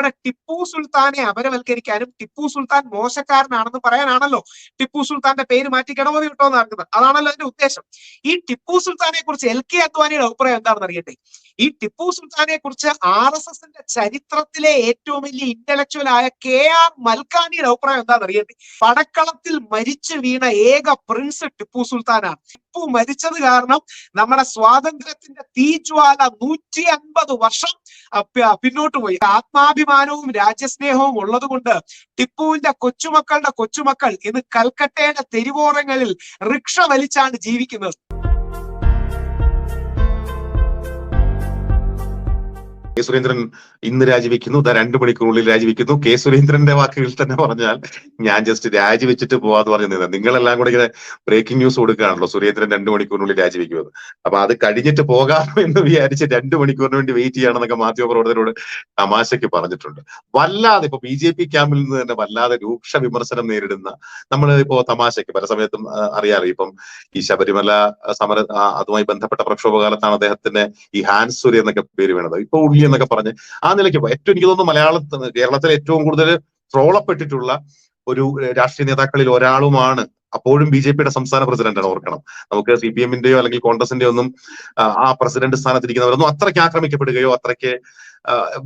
നമ്മുടെ ടിപ്പു സുൽത്താനെ അപരവൽക്കരിക്കാനും ടിപ്പു സുൽത്താൻ മോശക്കാരനാണെന്ന് പറയാനാണല്ലോ ടിപ്പു സുൽത്താന്റെ പേര് മാറ്റി ഗണപതി കിട്ടുമെന്ന് നടക്കുന്നത് അതാണല്ലോ അതിന്റെ ഉദ്ദേശം. ഈ ടിപ്പു സുൽത്താനെ കുറിച്ച് എൽ കെ അദ്വാനിയുടെ അഭിപ്രായം എന്താണെന്ന് അറിയട്ടെ? ഈ ടിപ്പു സുൽത്താനെ കുറിച്ച് ആർ എസ് എസിന്റെ ചരിത്രത്തിലെ ഏറ്റവും വലിയ ഇന്റലക്ച്വൽ ആയ കെ ആർ മൽക്കാനിയുടെ അഭിപ്രായം എന്താണെന്ന് അറിയട്ടെ? പടക്കളത്തിൽ മരിച്ചു വീണ ഏക പ്രിൻസ് ടിപ്പു സുൽത്താനാണ്. ടിപ്പു മരിച്ചത് കാരണം നമ്മുടെ സ്വാതന്ത്ര്യത്തിന്റെ തീജ്വാല നൂറ്റി അൻപത് വർഷം പിന്നോട്ട് പോയി. ആത്മാഭിമാനവും രാജ്യസ്നേഹവും ഉള്ളത് കൊണ്ട് ടിപ്പുവിന്റെ കൊച്ചുമക്കളുടെ കൊച്ചുമക്കൾ ഇന്ന് കൽക്കട്ടയുടെ തെരുവോരങ്ങളിൽ റിക്ഷ വലിച്ചാണ് ജീവിക്കുന്നത്. കെ സുരേന്ദ്രൻ ഇന്ന് രാജിവെക്കുന്നു. ദാ രണ്ടു മണിക്കൂറിനുള്ളിൽ രാജിവെക്കുന്നു. കെ സുരേന്ദ്രന്റെ വാക്കുകൾ തന്നെ പറഞ്ഞാൽ ഞാൻ ജസ്റ്റ് രാജിവെച്ചിട്ട് പോവാന്ന് പറഞ്ഞത് നിങ്ങളെല്ലാം കൂടെ ഇങ്ങനെ ബ്രേക്കിംഗ് ന്യൂസ് കൊടുക്കുകയാണല്ലോ. സുരേന്ദ്രൻ രണ്ടു മണിക്കൂറിനുള്ളിൽ രാജിവെക്കുമെന്ന് അപ്പൊ അത് കഴിഞ്ഞിട്ട് പോകാം എന്ന് വിചാരിച്ച് രണ്ടു മണിക്കൂറിന് വേണ്ടി വെയിറ്റ് ചെയ്യണമെന്നൊക്കെ മാധ്യമപ്രവർത്തകരോട് തമാശയ്ക്ക് പറഞ്ഞിട്ടുണ്ട്. വല്ലാതെ ഇപ്പൊ ബി ജെ പി ക്യാമ്പിൽ നിന്ന് തന്നെ വല്ലാതെ രൂക്ഷ വിമർശനം നേരിടുന്ന നമ്മൾ ഇപ്പോ തമാശയ്ക്ക് പല സമയത്തും അറിയാറില്ല അറിയാറ് ഇപ്പം ഈ ശബരിമല സമര അതുമായി ബന്ധപ്പെട്ട പ്രക്ഷോഭകാലത്താണ് അദ്ദേഹത്തിന് ഈ ഹാൻസുരി എന്നൊക്കെ പേര് വേണത്. ഇപ്പൊ എന്നൊക്കെ പറഞ്ഞ് ആ നിലയ്ക്ക് ഏറ്റവും എനിക്ക് തോന്നുന്നു മലയാളത്തിൽ കേരളത്തിൽ ഏറ്റവും കൂടുതൽ ട്രോളപ്പെട്ടിട്ടുള്ള ഒരു രാഷ്ട്രീയ നേതാക്കളിൽ ഒരാളുമാണ് അപ്പോഴും ബി ജെ പിയുടെ സംസ്ഥാന പ്രസിഡന്റാണ് ഓർക്കണം. നമുക്ക് സി പി എമ്മിന്റെയോ അല്ലെങ്കിൽ കോൺഗ്രസിന്റെയോ ഒന്നും ആ, പ്രസിഡന്റ് സ്ഥാനത്തിരിക്കുന്നവരൊന്നും അത്രയ്ക്ക് ആക്രമിക്കപ്പെടുകയോ അത്രയ്ക്ക്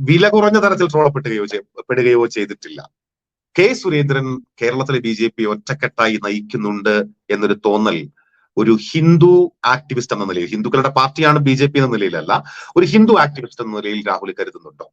വില കുറഞ്ഞ തരത്തിൽ ട്രോളപ്പെടുകയോ പെടുകയോ ചെയ്തിട്ടില്ല. കെ സുരേന്ദ്രൻ കേരളത്തിലെ ബി ജെ പി ഒറ്റക്കെട്ടായി നയിക്കുന്നുണ്ട് എന്നൊരു തോന്നൽ ഒരു ഹിന്ദു ആക്ടിവിസ്റ്റ് എന്ന നിലയിൽ ഹിന്ദുക്കളുടെ പാർട്ടിയാണ് ബി ജെ പി എന്ന നിലയിലല്ല ഒരു ഹിന്ദു ആക്ടിവിസ്റ്റ് എന്ന നിലയിൽ രാഹുൽ കരുതുന്നുണ്ടോ?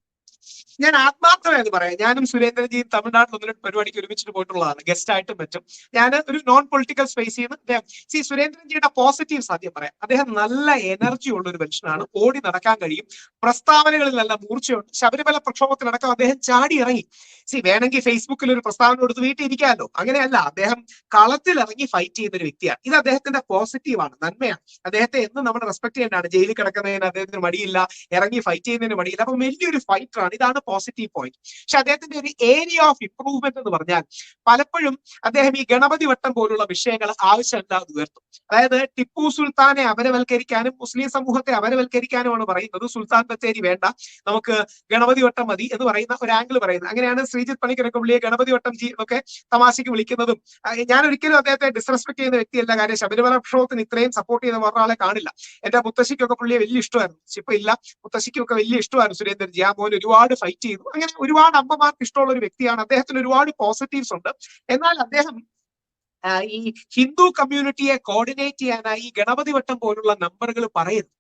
ഞാൻ ആത്മാർത്ഥമായത് പറയാം. ഞാനും സുരേന്ദ്രജിയും തമിഴ്നാട്ടിൽ ഒന്ന് രണ്ട് പരിപാടിക്ക് ഒരുമിച്ചിട്ട് പോയിട്ടുള്ളതാണ്. ഗസ്റ്റ് ആയിട്ടും പറ്റും ഞാൻ ഒരു നോൺ പൊളിറ്റിക്കൽ സ്പേസിൽ നിന്ന് അദ്ദേഹം സി സുരേന്ദ്രൻജിയുടെ പോസിറ്റീവ് സാധ്യം പറയാം. അദ്ദേഹം നല്ല എനർജി ഉള്ള ഒരു മനുഷ്യനാണ്. ഓടി നടക്കാൻ കഴിയും. പ്രസ്താവനകളിൽ നല്ല മൂർച്ചയുണ്ട്. ശബരിമല പ്രക്ഷോഭത്തിലടക്കം അദ്ദേഹം ചാടി ഇറങ്ങി. സി വേണമെങ്കിൽ ഫേസ്ബുക്കിൽ ഒരു പ്രസ്താവന കൊടുത്ത് വീട്ടിൽ ഇരിക്കാമല്ലോ. അങ്ങനെയല്ല. അദ്ദേഹം കളത്തിൽ ഇറങ്ങി ഫൈറ്റ് ചെയ്യുന്ന ഒരു വ്യക്തിയാണ്. ഇത് അദ്ദേഹത്തിന്റെ പോസിറ്റീവാണ് നന്മയാണ്. അദ്ദേഹത്തെ എന്നും നമ്മൾ റെസ്പെക്ട് ചെയ്യേണ്ടതാണ്. ജയിലിൽ കിടക്കുന്നതിന് അദ്ദേഹത്തിന് മടിയില്ല. ഇറങ്ങി ഫൈറ്റ് ചെയ്യുന്നതിന് മടിയില്ല. അപ്പൊ വലിയൊരു ഫൈറ്ററാണ് ഇതാണ് പോസിറ്റീവ് പോയിന്റ് പക്ഷെ അദ്ദേഹത്തിന്റെ ഒരു ഏരിയ ഓഫ് ഇംപ്രൂവ്മെന്റ് എന്ന് പറഞ്ഞാൽ പലപ്പോഴും അദ്ദേഹം ഈ ഗണപതി വട്ടം പോലുള്ള വിഷയങ്ങൾ ആവശ്യമില്ലാതെ ഉയർത്തും. അതായത് ടിപ്പു സുൽത്താനെ അപരവൽക്കരിക്കാനും മുസ്ലിം സമൂഹത്തെ അപരവൽക്കരിക്കാനുമാണ് പറയുന്നത്. സുൽത്താൻ ബത്തേരി വേണ്ട നമുക്ക് ഗണപതി വട്ടം മതി എന്ന് പറയുന്ന ഒരു ആംഗിൾ പറയുന്നത്. അങ്ങനെയാണ് ശ്രീജിത്ത് പണിക്കരൊക്കെ പുള്ളിയെ ഗണപതി വട്ടം ജി ഒക്കെ തമാശയ്ക്ക് വിളിക്കുന്നതും. ഞാൻ ഒരിക്കലും അദ്ദേഹത്തെ ഡിസ്റെസ്പെക്ട് ചെയ്യുന്ന വ്യക്തിയല്ല. കാര്യം ശബരിമല പ്രക്ഷോഭത്തിന് ഇത്രയും സപ്പോർട്ട് ചെയ്ത ഒരാളെ കാണില്ല. എന്റെ മുത്തശ്ശിക്കൊക്കെ പുള്ളിയെ വലിയ ഇഷ്ടമായിരുന്നു. ഇപ്പൊ ഇല്ല. മുത്തശ്ശിക്കൊക്കെ വലിയ ഇഷ്ടമായിരുന്നു. സുരേന്ദ്രൻ ജി ആ മോൻ ഒരുപാട് ഫൈറ്റ് ചെയ്തു. അങ്ങനെ ഒരുപാട് അമ്മമാർക്ക് ഇഷ്ടമുള്ള ഒരു വ്യക്തിയാണ്. അദ്ദേഹത്തിന് ഒരുപാട് പോസിറ്റീവ്സ് ഉണ്ട്. എന്നാൽ അദ്ദേഹം ഈ ഹിന്ദു കമ്മ്യൂണിറ്റിയെ കോർഡിനേറ്റ് ചെയ്യാനായി ഗണപതി വട്ടം പോലുള്ള നമ്പറുകൾ പറയുന്നു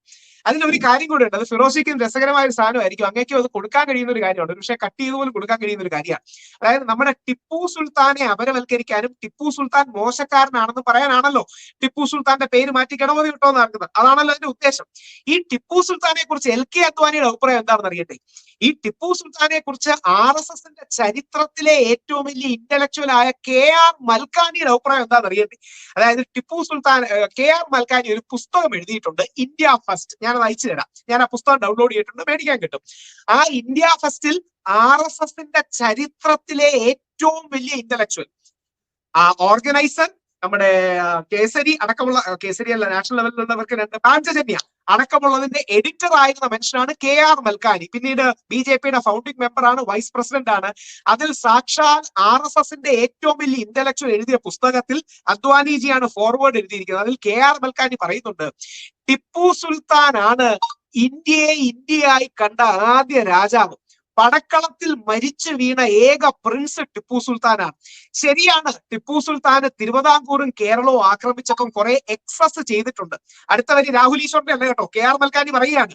അതിലൊരു കാര്യം കൂടെ ഉണ്ട്. അത് ഫിറോസിക്കും രസകരമായ ഒരു സാധനമായിരിക്കും. അങ്ങേക്കും അത് കൊടുക്കാൻ കഴിയുന്ന ഒരു കാര്യമാണ്. പക്ഷേ കട്ട് ചെയ്ത് പോലും കൊടുക്കാൻ കഴിയുന്ന ഒരു കാര്യമാണ്. അതായത് നമ്മുടെ ടിപ്പു സുൽത്താനെ അപരവൽക്കരിക്കാനും ടിപ്പു സുൽത്താൻ മോശക്കാരനാണെന്ന് പറയാനാണല്ലോ ടിപ്പു സുൽത്താന്റെ പേര് മാറ്റി ഗണപതി കിട്ടുമെന്ന് നടക്കുന്നത് അതാണല്ലോ അതിന്റെ ഉദ്ദേശം. ഈ ടിപ്പു സുൽത്താനെ കുറിച്ച് എൽ കെ അദ്വാനിയുടെ അഭിപ്രായം എന്താണെന്ന് അറിയട്ടെ? ഈ ടിപ്പു സുൽത്താനെ കുറിച്ച് ആർ എസ് എസിന്റെ ചരിത്രത്തിലെ ഏറ്റവും വലിയ ഇന്റലക്ച്വൽ ആയ കെ ആർ മൽക്കാനിയുടെ അഭിപ്രായം എന്താണെന്ന് അറിയട്ടെ അതായത് ടിപ്പു സുൽത്താൻ കെ ആർ മൽക്കാനി ഒരു പുസ്തകം എഴുതിയിട്ടുണ്ട് ഇന്ത്യ ഫസ്റ്റ്. ഞാൻ അത് അയച്ചു തരാം. ഞാൻ ആ പുസ്തകം ഡൗൺലോഡ് ചെയ്തിട്ടുണ്ട് മേടിക്കാൻ കിട്ടും. ആ ഇന്ത്യ ഫസ്റ്റിൽ ആർ എസ് എസിന്റെ ചരിത്രത്തിലെ ഏറ്റവും വലിയ ഇന്റലക്ച്വൽ ആ ഓർഗനൈസർ നമ്മുടെ കേസരി അടക്കമുള്ള കേസരി അല്ല നാഷണൽ ലെവലിലുള്ളവർക്ക് രണ്ട് പാഞ്ചജന്യ അടക്കമുള്ളതിന്റെ എഡിറ്റർ ആയിരുന്ന മനുഷ്യനാണ് കെ ആർ മൽക്കാനി. പിന്നീട് ബി ജെ പിയുടെ ഫൗണ്ടിംഗ് മെമ്പറാണ് വൈസ് പ്രസിഡന്റ് ആണ്. അതിൽ സാക്ഷാൽ ആർ എസ് എസിന്റെ ഏറ്റവും വലിയ ഇന്റലക്ച്വൽ എഴുതിയ പുസ്തകത്തിൽ അദ്വാനിജിയാണ് ഫോർവേഡ് എഴുതിയിരിക്കുന്നത്. അതിൽ കെ ആർ മൽക്കാനി പറയുന്നുണ്ട് ടിപ്പു സുൽത്താൻ ആണ് ഇന്ത്യയെ ഇന്ത്യയായി കണ്ട ആദ്യ രാജാവ്. പടക്കളത്തിൽ മരിച്ചു വീണ ഏക പ്രിൻസ് ടിപ്പു സുൽത്താനാണ്. ശരിയാണ് ടിപ്പു സുൽത്താന് തിരുവിതാംകൂറും കേരളവും ആക്രമിച്ചപ്പം കുറെ എക്സസ് ചെയ്തിട്ടുണ്ട്. അടുത്ത വരി രാഹുൽ ഈശ്വറിന്റെ അല്ല കേട്ടോ കെ ആർ മൽക്കാനി പറയുകയാണ്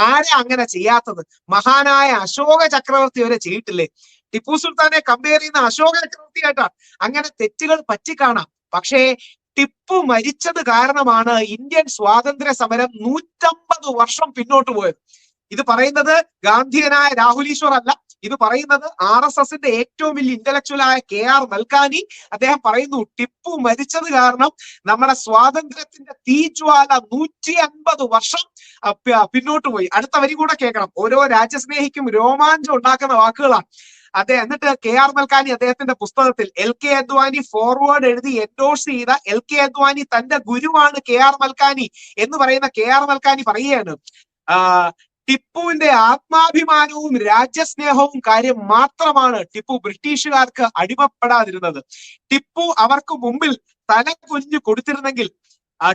ആരെ അങ്ങനെ ചെയ്യാത്തത്? മഹാനായ അശോക ചക്രവർത്തി വരെ ചെയ്തിട്ടില്ലേ? ടിപ്പു സുൽത്താനെ കമ്പയർ ചെയ്യുന്ന അശോക ചക്രവർത്തിയായിട്ടാണ് അങ്ങനെ തെറ്റുകൾ പറ്റിക്കാണാം. പക്ഷേ ടിപ്പു മരിച്ചത് കാരണമാണ് ഇന്ത്യൻ സ്വാതന്ത്ര്യ സമരം നൂറ്റമ്പത് വർഷം പിന്നോട്ട് പോയത്. ഇത് പറയുന്നത് ഗാന്ധിയനായ രാഹുൽ ഈശ്വർ അല്ല ഇത് പറയുന്നത് ആർ എസ് എസിന്റെ ഏറ്റവും വലിയ ഇന്റലക്ച്വൽ ആയ കെ ആർ നൽകാനി അദ്ദേഹം പറയുന്നു ടിപ്പു മരിച്ചത് കാരണം നമ്മുടെ സ്വാതന്ത്ര്യത്തിന്റെ തീജ്വാല നൂറ്റി അൻപത് വർഷം പിന്നോട്ട് പോയി. അടുത്ത വരി കൂടെ കേൾക്കണം. ഓരോ രാജ്യസ്നേഹിക്കും രോമാഞ്ചം ഉണ്ടാക്കുന്ന വാക്കുകളാണ്. അദ്ദേഹം എന്നിട്ട് കെ ആർ മൽക്കാനി അദ്ദേഹത്തിന്റെ പുസ്തകത്തിൽ എൽ കെ അദ്വാനി ഫോർവേഡ് എഴുതി എൻഡോഴ്സ് ചെയ്ത എൽ കെ അദ്വാനി തന്റെ ഗുരുവാണ് കെ ആർ മൽക്കാനി എന്ന് പറയുന്ന കെ ആർ മൽക്കാനി പറയുകയാണ്. ടിപ്പുവിന്റെ ആത്മാഭിമാനവും രാജ്യസ്നേഹവും കാര്യം മാത്രമാണ് ടിപ്പു ബ്രിട്ടീഷുകാർക്ക് അടിമപ്പെടാതിരുന്നത്. ടിപ്പു അവർക്ക് മുമ്പിൽ തല കുഞ്ഞു കൊടുത്തിരുന്നെങ്കിൽ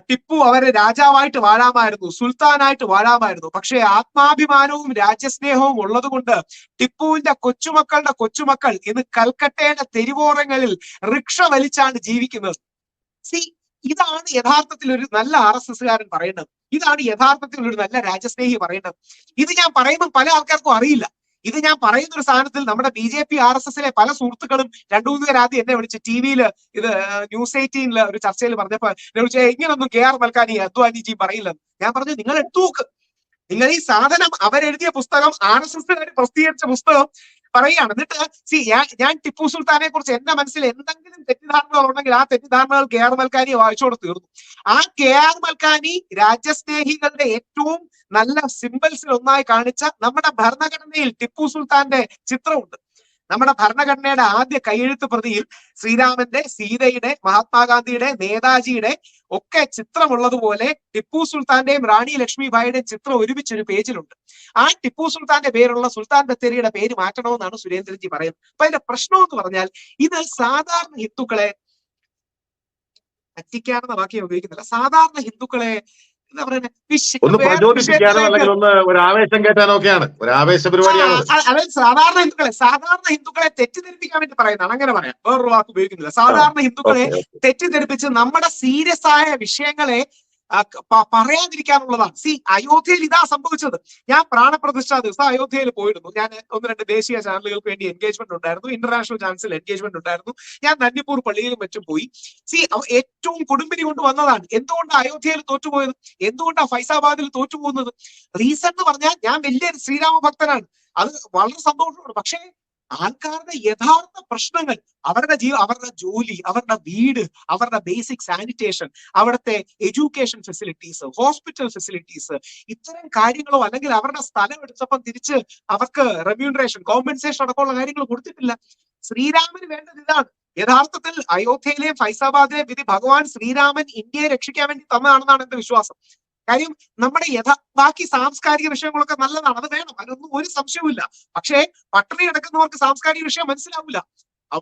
ടിപ്പു അവരെ രാജാവായിട്ട് വാഴാമായിരുന്നു സുൽത്താനായിട്ട് വാഴാമായിരുന്നു. പക്ഷേ ആത്മാഭിമാനവും രാജ്യസ്നേഹവും ഉള്ളതുകൊണ്ട് ടിപ്പുവിന്റെ കൊച്ചുമക്കളുടെ കൊച്ചുമക്കൾ ഇന്ന് കൽക്കട്ടയുടെ തെരുവോറങ്ങളിൽ റിക്ഷ വലിച്ചാണ് ജീവിക്കുന്നത്. സി ഇതാണ് യഥാർത്ഥത്തിൽ ഒരു നല്ല ആർ എസ് എസ്സുകാരൻ പറയേണ്ടത് ഇതാണ് യഥാർത്ഥത്തിൽ ഒരു നല്ല രാജ്യസ്നേഹി പറയേണ്ടത് ഇത് ഞാൻ പറയുമ്പോൾ പല ആൾക്കാർക്കും അറിയില്ല. ഇത് ഞാൻ പറയുന്ന ഒരു സാധനത്തിൽ നമ്മുടെ B J P R S എസിലെ പല സുഹൃത്തുക്കളും രണ്ടു മൂന്ന് ആദ്യം എന്നെ വിളിച്ച് ടി വിയിൽ ഇത് ന്യൂസ് എയ്റ്റീനിൽ ഒരു ചർച്ചയിൽ പറഞ്ഞപ്പോൾ വിളിച്ച ഇങ്ങനൊന്നും കെ ആർ മൽക്കാനി അദ്വാനിജി പറയില്ലെന്ന്. ഞാൻ പറഞ്ഞു നിങ്ങൾ എടുത്തു നോക്ക്. നിങ്ങൾ ഈ സാധനം അവരെഴുതിയ പുസ്തകം ആർ എസ് എസ് പ്രസിദ്ധീകരിച്ച പുസ്തകം പറയുകയാണ്. എന്നിട്ട് സി ഞാൻ ഞാൻ ടിപ്പു സുൽത്താനെ കുറിച്ച് എന്റെ മനസ്സിൽ എന്തെങ്കിലും തെറ്റിദ്ധാരണകൾ ഉണ്ടെങ്കിൽ ആ തെറ്റിദ്ധാരണകൾ കെ ആർ മൽക്കാനി വായിച്ചോടെ തീർന്നു ആ കെ ആർ മൽക്കാനി രാജ്യസ്നേഹികളുടെ ഏറ്റവും നല്ല സിമ്പിൾസിൽ ഒന്നായി കാണിച്ച നമ്മുടെ ഭരണഘടനയിൽ ടിപ്പു സുൽത്താന്റെ ചിത്രമുണ്ട്. നമ്മുടെ ഭരണഘടനയുടെ ആദ്യ കൈയെഴുത്ത് പ്രതിയിൽ ശ്രീരാമന്റെ സീതയുടെ മഹാത്മാഗാന്ധിയുടെ നേതാജിയുടെ ഒക്കെ ചിത്രമുള്ളതുപോലെ ടിപ്പു സുൽത്താന്റെയും റാണി ലക്ഷ്മിഭായിയുടെയും ചിത്രം ഒരുമിച്ച് ഒരു പേജിലുണ്ട്. ആ ടിപ്പു സുൽത്താന്റെ പേരുള്ള സുൽത്താൻ ബത്തേരിയുടെ പേര് മാറ്റണമെന്നാണ് സുരേന്ദ്രൻജി പറയുന്നത്. അപ്പൊ അതിന്റെ പ്രശ്നം എന്ന് പറഞ്ഞാൽ ഇത് സാധാരണ ഹിന്ദുക്കളെ പറ്റിക്കാനെന്ന വാക്യം ഉപയോഗിക്കുന്നില്ല. സാധാരണ ഹിന്ദുക്കളെ എന്താ പറയുന്നത് ഒന്ന് പ്രചോദിപ്പിക്കാനോ അല്ലെങ്കിൽ ഒന്ന് ഒരു ആവേശം കേട്ടാനോ ഒക്കെയാണ് ഒരു ആവേശ പരിപാടിയാണ് അതായത് സാധാരണ ഹിന്ദുക്കളെ സാധാരണ ഹിന്ദുക്കളെ തെറ്റിദ്ധരിപ്പിക്കാൻ വേണ്ടി പറയുന്നതാണ്. അങ്ങനെ പറയാം. വേറൊരു വാക്ക് ഉപയോഗിക്കുന്നില്ല. സാധാരണ ഹിന്ദുക്കളെ തെറ്റിദ്ധരിപ്പിച്ച് നമ്മുടെ സീരിയസ് ആയ വിഷയങ്ങളെ പറയാതിരിക്കാനുള്ളതാണ്. സി അയോധ്യയിൽ ഇതാ സംഭവിച്ചത്. ഞാൻ പ്രാണപ്രതിഷ്ഠാ ദിവസം അയോധ്യയിൽ പോയിരുന്നു. ഞാൻ ഒന്ന് രണ്ട് ദേശീയ ചാനലുകൾക്ക് വേണ്ടി എൻഗേജ്മെന്റ് ഉണ്ടായിരുന്നു. ഇന്റർനാഷണൽ ചാനൽസിൽ എൻഗേജ്മെന്റ് ഉണ്ടായിരുന്നു. ഞാൻ നന്നിപ്പൂർ പള്ളിയിലും മറ്റും പോയി. സി ഏറ്റവും കുടുംബിനി കൊണ്ട് വന്നതാണ്. എന്തുകൊണ്ടാണ് അയോധ്യയിൽ തോറ്റുപോയത്? എന്തുകൊണ്ടാണ് ഫൈസാബാദിൽ തോറ്റുപോകുന്നത്? റീസൺ എന്ന് പറഞ്ഞാൽ ഞാൻ വലിയ ശ്രീരാമ ഭക്തനാണ് അത് വളരെ സന്തോഷമാണ്. പക്ഷേ ആൾക്കാരുടെ യഥാർത്ഥ പ്രശ്നങ്ങൾ അവരുടെ ജീവ അവരുടെ ജോലി അവരുടെ വീട് അവരുടെ ബേസിക് സാനിറ്റേഷൻ അവിടുത്തെ എഡ്യൂക്കേഷൻ ഫെസിലിറ്റീസ് ഹോസ്പിറ്റൽ ഫെസിലിറ്റീസ് ഇത്തരം കാര്യങ്ങളോ അല്ലെങ്കിൽ അവരുടെ സ്ഥലം എടുത്തപ്പം തിരിച്ച് അവർക്ക് റെമ്യൂണറേഷൻ കോമ്പൻസേഷൻ അടക്കമുള്ള കാര്യങ്ങൾ കൊടുത്തിട്ടില്ല. ശ്രീരാമന് വേണ്ടത് ഇതാണ്. യഥാർത്ഥത്തിൽ അയോധ്യയിലെയും ഫൈസാബാദിലെയും വിധി ഭഗവാൻ ശ്രീരാമൻ ഇന്ത്യയെ രക്ഷിക്കാൻ വേണ്ടി തന്നതാണെന്നാണ് എന്റെ വിശ്വാസം. കാര്യം നമ്മുടെ യഥാ ബാക്കി സാംസ്കാരിക വിഷയങ്ങളൊക്കെ നല്ലതാണ് അത് വേണം അതിനൊന്നും ഒരു സംശയവുമില്ല. പക്ഷേ പട്ടിണി കിടക്കുന്നവർക്ക് സാംസ്കാരിക വിഷയം മനസ്സിലാവില്ല.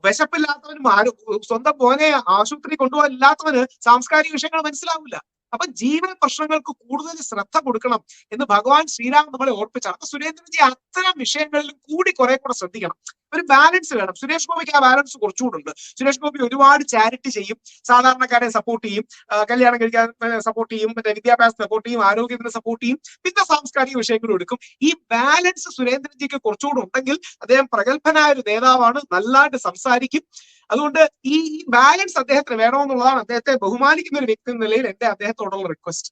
വിശപ്പില്ലാത്തവനും ആരും സ്വന്തം മോനെ ആശുപത്രി കൊണ്ടുപോകാൻ ഇല്ലാത്തവന് സാംസ്കാരിക വിഷയങ്ങൾ മനസ്സിലാവില്ല. അപ്പൊ ജീവൻ പ്രശ്നങ്ങൾക്ക് കൂടുതൽ ശ്രദ്ധ കൊടുക്കണം എന്ന് ഭഗവാൻ ശ്രീരാമൻ നമ്മളെ ഓർപ്പിച്ചാണ്. അപ്പൊ സുരേന്ദ്രജി അത്തരം വിഷയങ്ങളിൽ കൂടി കുറെ കൂടെ ശ്രദ്ധിക്കണം. ഒരു ബാലൻസ് വേണം. സുരേഷ് ഗോപിക്ക് ആ ബാലൻസ് കുറച്ചുകൂടെ ഉണ്ട്. സുരേഷ് ഗോപി ഒരുപാട് ചാരിറ്റി ചെയ്യും. സാധാരണക്കാരെ സപ്പോർട്ട് ചെയ്യും. കല്യാണം കഴിക്കാൻ സപ്പോർട്ട് ചെയ്യും. മറ്റേ വിദ്യാഭ്യാസം സപ്പോർട്ട് ചെയ്യും. ആരോഗ്യത്തിന് സപ്പോർട്ട് ചെയ്യും. പിന്നെ സാംസ്കാരിക വിഷയങ്ങളും എടുക്കും. ഈ ബാലൻസ് സുരേന്ദ്രൻജിക്ക് കുറച്ചുകൂടെ ഉണ്ടെങ്കിൽ അദ്ദേഹം പ്രഗത്ഭനായ ഒരു നേതാവാണ്. നല്ലതായിട്ട് സംസാരിക്കും. അതുകൊണ്ട് ഈ ബാലൻസ് അദ്ദേഹത്തിന് വേണമെന്നുള്ളതാണ് അദ്ദേഹത്തെ ബഹുമാനിക്കുന്ന ഒരു വ്യക്തി എന്ന നിലയിൽ എന്റെ അദ്ദേഹത്തോടുള്ള റിക്വസ്റ്റ്